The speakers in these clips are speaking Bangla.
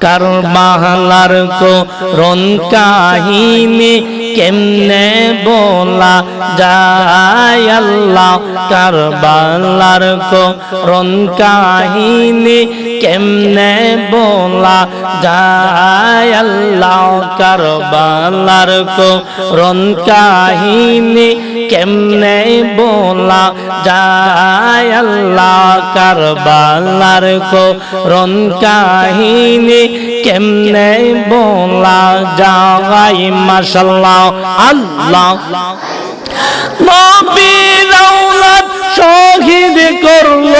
কারবালার কো রন কাহিনী কেমনে বলা যায়? আল্লাহ কারবালার কো রন কাহিনী কেমনে বলা যায়? আল্লাহ কারবালার কো রন কাহিনী কেমনে বলা যায় আল্লাহ কারবালার কো রন কাহিনী? কেমনে বলা যায় মাশাল্লাহ আল্লাহ। নবীর শহীদ করল,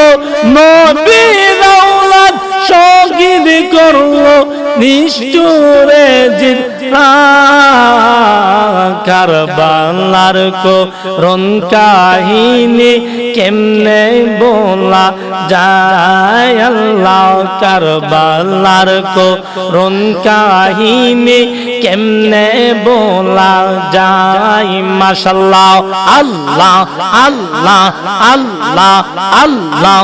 নবীর শহীদ করল, নিষ্ঠুরে জিত কারবালার কো রন কাহিনী কেমনে বলা যায়? আল্লাহ কারবালার কো রন কাহিনী কেমনে বলা যায়? মাশাল্লাহ আল্লাহ আল্লাহ আল্লাহ আল্লাহ।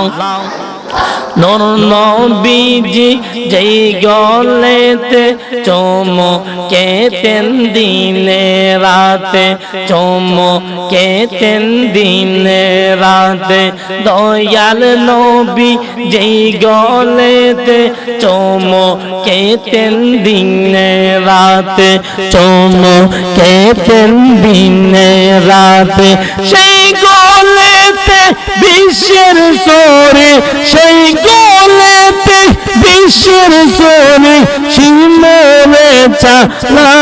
নর নবীজি যেই গলেতে চমকেতেন দিনে রাতে, চমকেতেন দিনে রাতে, দয়াল নবী যেই গলেতে চমকেতেন দিনে রাতে, চমকেতেন দিনে রাতে, সেই গলেতে বিশ্বের সরে শিমরে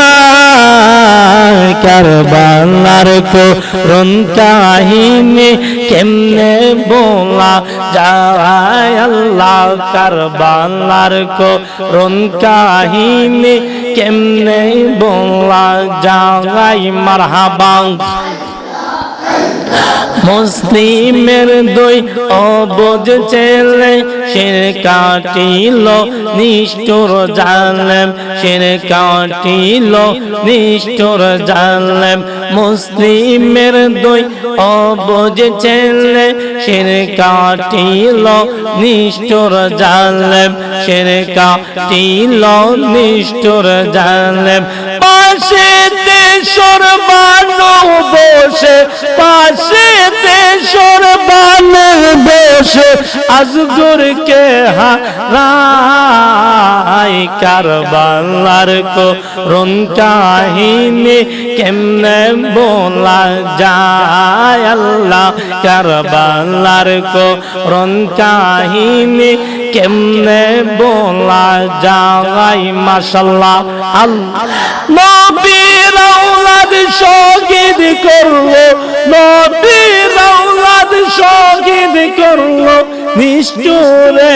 কারবালার কো রন কাহিনী কেমনে বলা যায়? আল্লাহ কারবালার কো রন কাহিনী কেমনে বলা যায়? মারহাবা। মুসলিমের দুই অবজ ছেলে, শের কাটিল নিষ্ঠুর জালেম, শের কাটিল নিষ্ঠুর জালেম। মুসলিমের দুই অবজ ছেলে, শের কাটিল নিষ্ঠুর জালেম, শের কাটিল নিষ্ঠুর জালেম। পাশে দেশর বানু বসে, পাশে দেশর বানু বসে আজগুর কে হারাই কারবালার কো রন কাহিনী, কেমনে বলা যায়? আল্লাহ কারবালার কো রন কাহিনী, কেমনে বলা যায়? মাশাল্লাহ আল্লাহ নবীর আওলাদ শহীদ করল নবীর আওলাদ শহীদ করল, নিষ্ঠুরে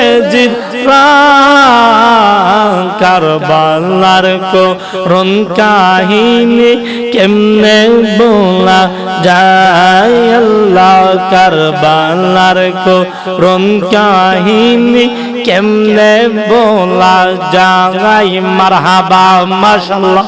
কারবালার কো রন কাহিনী কেমনে বলা যায়? আল্লাহ কারবালার কো রন কাহিনী কেমনে বলা যায়? মারহাবা মাশাল্লাহ